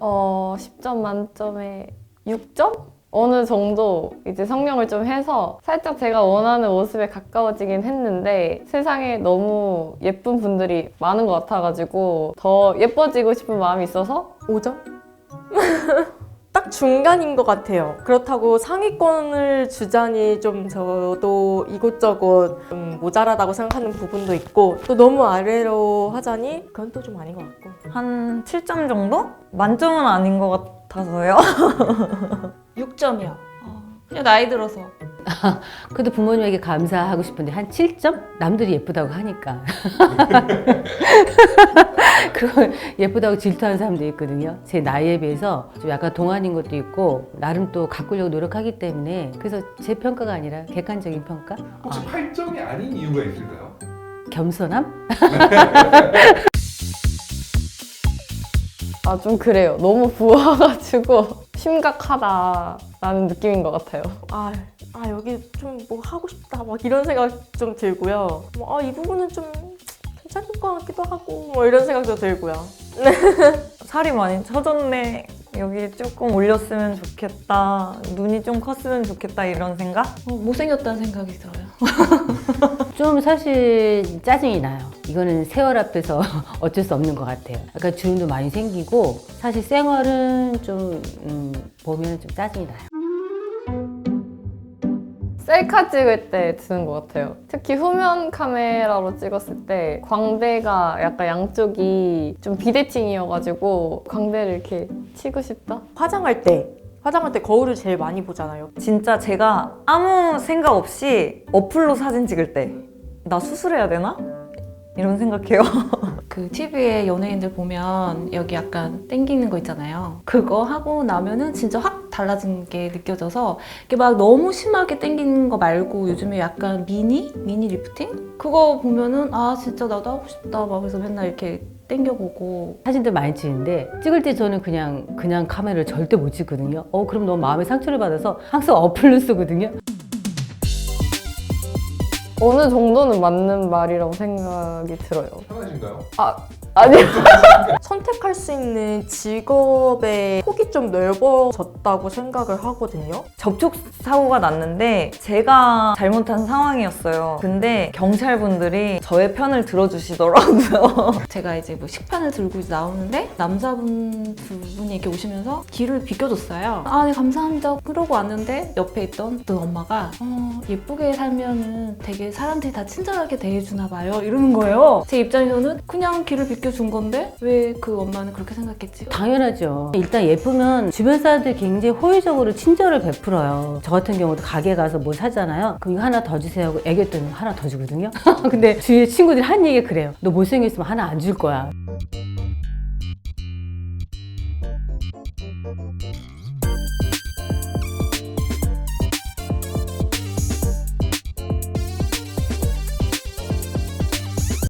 어, 10점 만점에 6점? 어느 정도 이제 성령을 좀 해서 살짝 제가 원하는 모습에 가까워지긴 했는데 세상에 너무 예쁜 분들이 많은 것 같아가지고 더 예뻐지고 싶은 마음이 있어서 5점? 딱 중간인 것 같아요. 그렇다고 상위권을 주자니 좀 저도 이곳저곳 좀 모자라다고 생각하는 부분도 있고 또 너무 아래로 하자니 그건 또 좀 아닌 것 같고 한 7점 정도? 만점은 아닌 것 같아서요. 6점이요. 그냥 나이 들어서. 그래도 부모님에게 감사하고 싶은데 한 7점? 남들이 예쁘다고 하니까. 그런 예쁘다고 질투하는 사람도 있거든요. 제 나이에 비해서 좀 약간 동안인 것도 있고 나름 또 가꾸려고 노력하기 때문에 그래서 제 평가가 아니라 객관적인 평가? 혹시 아, 8점이 아닌 이유가 있을까요? 겸손함? 아 좀 그래요. 너무 부어가지고 심각하다라는 느낌인 것 같아요. 아, 아 여기 좀 뭐 하고 싶다 막 이런 생각 좀 들고요. 뭐, 아, 이 부분은 좀 괜찮을 것 같기도 하고 뭐 이런 생각도 들고요. 살이 많이 쪄졌네. 여기 조금 올렸으면 좋겠다. 눈이 좀 컸으면 좋겠다. 이런 생각? 어, 못생겼다는 생각이 들어요. 좀 사실 짜증이 나요. 이거는 세월 앞에서 어쩔 수 없는 것 같아요. 약간 주름도 많이 생기고 사실 생활은 좀 음, 보면 좀 짜증이 나요. 셀카 찍을 때 드는 것 같아요. 특히 후면 카메라로 찍었을 때 광대가 약간 양쪽이 좀 비대칭이어가지고 광대를 이렇게 치고 싶다? 화장할 때 화장할 때 거울을 제일 많이 보잖아요. 진짜 제가 아무 생각 없이 어플로 사진 찍을 때 나 수술해야 되나? 이런 생각해요. 그 TV에 연예인들 보면 여기 약간 땡기는 거 있잖아요. 그거 하고 나면은 진짜 확 달라진 게 느껴져서 이게 막 너무 심하게 땡기는 거 말고 요즘에 약간 미니? 미니 리프팅? 그거 보면은 아 진짜 나도 하고 싶다 막 그래서 맨날 이렇게 땡겨보고 사진들 많이 찍는데 찍을 때 저는 그냥 그냥 카메라를 절대 못 찍거든요. 어 그럼 너무 마음에 상처를 받아서 항상 어플로 쓰거든요. 어느 정도는 맞는 말이라고 생각이 들어요. 편하신가요? 아 니요. 선택할 수 있는 직업의 폭이 좀 넓어졌다고 생각을 하거든요. 접촉 사고가 났는데 제가 잘못한 상황이었어요. 근데 경찰분들이 저의 편을 들어주시더라고요. 제가 이제 뭐 식판을 들고 이제 나오는데 남자분 두 분이 이렇게 오시면서 길을 비켜줬어요. 아, 네, 감사합니다. 그러고 왔는데 옆에 있던 또 엄마가 어, 예쁘게 살면은 되게 사람들이 다 친절하게 대해주나 봐요. 이러는 거예요. 제 입장에서는 그냥 길을 비켜 준 건데 왜 그 엄마는 그렇게 생각했지? 당연하죠. 일단 예쁘면 주변 사람들이 굉장히 호의적으로 친절을 베풀어요. 저 같은 경우도 가게 가서 뭐 사잖아요. 그럼 이거 하나 더 주세요 하고 애교했더니 하나 더 주거든요. 근데 주위에 친구들이 한 얘기가 그래요. 너 못생겼으면 하나 안 줄 거야.